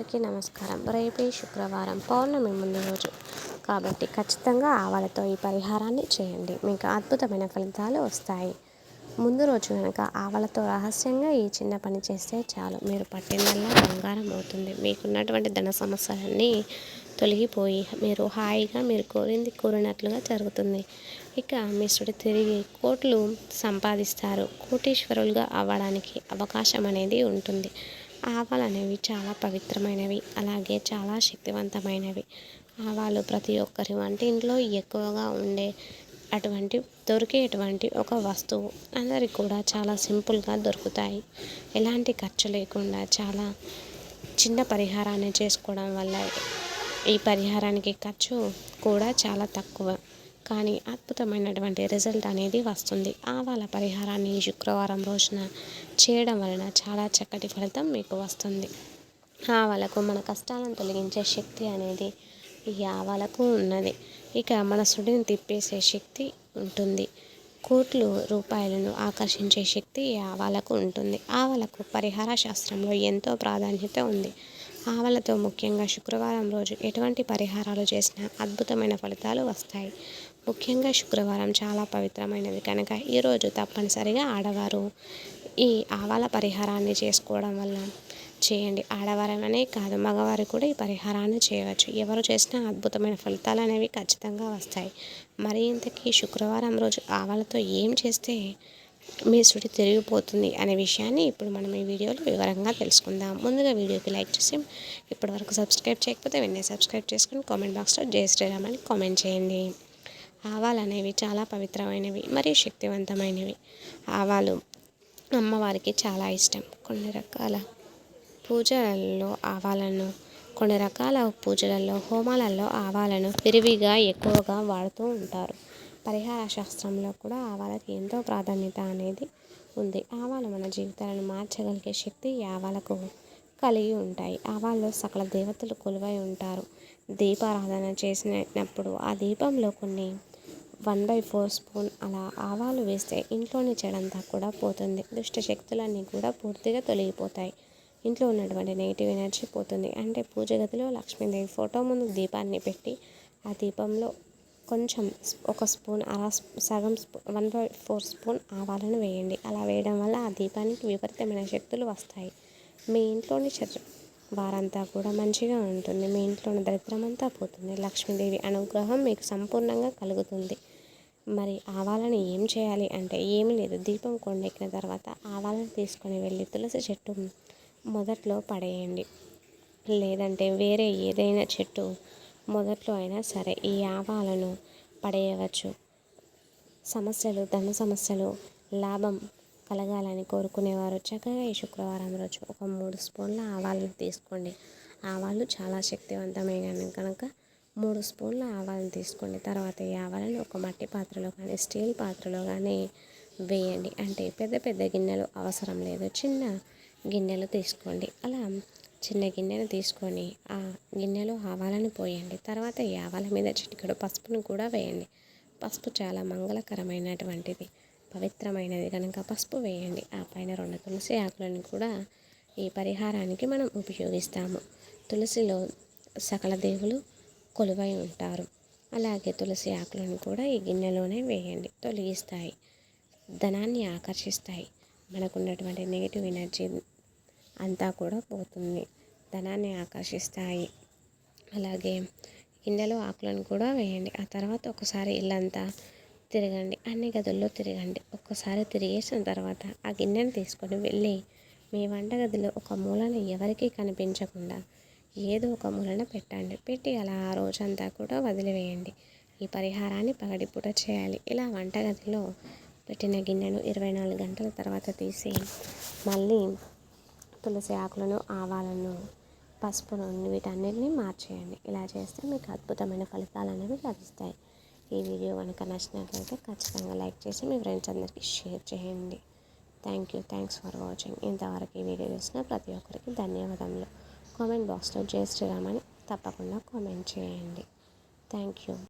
అందరికీ నమస్కారం. రేపే శుక్రవారం పౌర్ణమి ముందు రోజు. కాబట్టి ఖచ్చితంగా ఆవాలతో ఈ పరిహారాన్ని చేయండి. మీకు అద్భుతమైన ఫలితాలు వస్తాయి. ముందు రోజు కనుక ఆవలతో రహస్యంగా ఈ చిన్న పని చేస్తే చాలు. మీరు పట్టిందల్లా బంగారం అవుతుంది. మీకున్నటువంటి ధన సమస్యలన్నీ తొలగిపోయి మీరు హాయిగా మీరు కోరింది కోరినట్లుగా జరుగుతుంది. ఇక మీ తిరిగి కోట్లు సంపాదిస్తారు. కోటీశ్వరులుగా అవ్వడానికి అవకాశం అనేది ఉంటుంది. ఆవాలు అనేవి చాలా పవిత్రమైనవి అలాగే చాలా శక్తివంతమైనవి. ఆవాలు ప్రతి ఒక్కరి వంటింట్లో ఎక్కువగా ఉండే అటువంటి దొరికేటువంటి ఒక వస్తువు. అందరికి కూడా చాలా సింపుల్గా దొరుకుతాయి. ఎలాంటి ఖర్చు లేకుండా చాలా చిన్న పరిహారాన్ని చేసుకోవడం వల్ల ఈ పరిహారానికి ఖర్చు కూడా చాలా తక్కువ. కానీ అద్భుతమైనటువంటి రిజల్ట్ అనేది వస్తుంది. ఆవాల పరిహారాన్ని శుక్రవారం రోజున చేయడం వలన చాలా చక్కటి ఫలితం మీకు వస్తుంది. ఆవాలకు మన కష్టాలను తొలగించే శక్తి అనేది ఈ ఆవాలకు ఉన్నది. ఇక మన సుడిని తిప్పేసే శక్తి ఉంటుంది. కోట్లు రూపాయలను ఆకర్షించే శక్తి ఈ ఆవాలకు ఉంటుంది. ఆవాలకు పరిహార శాస్త్రంలో ఎంతో ప్రాధాన్యత ఉంది. ఆవలతో ముఖ్యంగా శుక్రవారం రోజు ఎటువంటి పరిహారాలు చేసినా అద్భుతమైన ఫలితాలు వస్తాయి. ముఖ్యంగా శుక్రవారం చాలా పవిత్రమైనది కనుక ఈరోజు తప్పనిసరిగా ఆడవారు ఈ ఆవాల పరిహారాన్ని చేసుకోవడం వల్ల చేయండి. ఆడవారమనే కాదు మగవారు కూడా ఈ పరిహారాన్ని చేయవచ్చు. ఎవరు చేసినా అద్భుతమైన ఫలితాలు అనేవి ఖచ్చితంగా వస్తాయి. మరి ఇంతకీ శుక్రవారం రోజు ఆవాలతో ఏం చేస్తే మీ సుడి తిరిగిపోతుంది అనే విషయాన్ని ఇప్పుడు మనం ఈ వీడియోలో వివరంగా తెలుసుకుందాం. ముందుగా వీడియోకి లైక్ చేసి ఇప్పటివరకు సబ్స్క్రైబ్ చేయకపోతే వెంటనే సబ్స్క్రైబ్ చేసుకుని కామెంట్ బాక్స్లో జై శ్రీరామ్ అని కామెంట్ చేయండి. ఆవాలు అనేవి చాలా పవిత్రమైనవి మరియు శక్తివంతమైనవి. ఆవాలు అమ్మవారికి చాలా ఇష్టం. కొన్ని రకాల పూజలలో ఆవాలను కొన్ని రకాల పూజలలో హోమాలలో ఆవాలను విరివిగా ఎక్కువగా వాడుతూ ఉంటారు. పరిహార శాస్త్రంలో కూడా ఆవాలకి ఎంతో ప్రాధాన్యత అనేది ఉంది. ఆవాలు మన జీవితాలను మార్చగలిగే శక్తి ఆవాలకు కలిగి ఉంటాయి. ఆవాల్లో సకల దేవతలు కొలువై ఉంటారు. దీపారాధన చేసినప్పుడు ఆ దీపంలో కొన్ని వన్ బై ఫోర్ స్పూన్ అలా ఆవాలు వేస్తే ఇంట్లోని చెడంతా కూడా పోతుంది. దుష్ట శక్తులన్నీ కూడా పూర్తిగా తొలగిపోతాయి. ఇంట్లో ఉన్నటువంటి నెగిటివ్ ఎనర్జీ పోతుంది. అంటే పూజ గదిలో లక్ష్మీదేవి ఫోటో ముందు దీపాన్ని పెట్టి ఆ దీపంలో కొంచెం ఒక స్పూన్ అలా సగం spoon one by four spoon ఆవాలను వేయండి. అలా వేయడం వల్ల ఆ దీపానికి విపరీతమైన శక్తులు వస్తాయి. మీ ఇంట్లోని చర్చ వారంతా కూడా మంచిగా ఉంటుంది. మీ ఇంట్లోని దరిద్రమంతా పోతుంది. లక్ష్మీదేవి అనుగ్రహం మీకు సంపూర్ణంగా కలుగుతుంది. మరి ఆవాలను ఏం చేయాలి అంటే ఏమీ లేదు. దీపం కొండెక్కిన తర్వాత ఆవాలను తీసుకొని వెళ్ళి తులసి చెట్టు మొదట్లో పడేయండి. లేదంటే వేరే ఏదైనా చెట్టు మొదట్లో అయినా సరే ఈ ఆవాలను పడేయవచ్చు. సమస్యలు ధన సమస్యలు లాభం కలగాలని కోరుకునేవారు. చక్కగా ఈ శుక్రవారం రోజు ఒక మూడు స్పూన్ల ఆవాలను తీసుకోండి. ఆవాలు చాలా శక్తివంతమైన కనుక మూడు స్పూన్ల ఆవాలను తీసుకోండి. తర్వాత ఈ ఆవాలను ఒక మట్టి పాత్రలో కానీ స్టీల్ పాత్రలో కానీ వేయండి. అంటే పెద్ద పెద్ద గిన్నెలు అవసరం లేదు. చిన్న గిన్నెలు తీసుకోండి. అలా చిన్న గిన్నెను తీసుకొని ఆ గిన్నెలో ఆవాలను పోయండి. తర్వాత ఈ ఆవాల మీద చిటికెడు పసుపును కూడా వేయండి. పసుపు చాలా మంగళకరమైనటువంటిది పవిత్రమైనది. కనుక పసుపు వేయండి. ఆ పైన రెండు తులసి ఆకులను కూడా ఈ పరిహారానికి మనం ఉపయోగిస్తాము. తులసిలో సకల దేవులు కొలువై ఉంటారు. అలాగే తులసి ఆకులను కూడా ఈ గిన్నెలోనే వేయండి. తొలగిస్తాయి ధనాన్ని ఆకర్షిస్తాయి. మనకున్నటువంటి నెగిటివ్ ఎనర్జీ అంతా కూడా పోతుంది. ధనాన్ని ఆకర్షిస్తాయి. అలాగే గిన్నెలో ఆకులను కూడా వేయండి. ఆ తర్వాత ఒకసారి ఇల్లంతా తిరగండి. అన్ని గదుల్లో తిరగండి. ఒక్కసారి తిరిగేసిన తర్వాత ఆ గిన్నెను తీసుకొని వెళ్ళి మీ వంటగదిలో ఒక మూలన ఎవరికీ కనిపించకుండా ఏదో ఒక మూలన పెట్టండి. పెట్టి అలా ఆ రోజంతా కూడా వదిలివేయండి. ఈ పరిహారాన్ని పగడిపూట చేయాలి. ఇలా వంటగదిలో పెట్టిన గిన్నెను ఇరవై నాలుగు గంటల తర్వాత తీసి మళ్ళీ తులసి ఆకులను ఆవాలను పసుపును వీటన్నిటిని మార్చేయండి. ఇలా చేస్తే మీకు అద్భుతమైన ఫలితాలు అనేవి లభిస్తాయి. ఈ వీడియో కనుక నచ్చినట్లయితే ఖచ్చితంగా లైక్ చేసి మీ ఫ్రెండ్స్ అందరికీ షేర్ చేయండి. Thank you. Thanks for watching. ఇంతవరకు ఈ వీడియో చూసిన ప్రతి ఒక్కరికి ధన్యవాదములు. కామెంట్ బాక్స్లో జై శ్రీరామ్ అని తప్పకుండా కామెంట్ చేయండి. Thank you.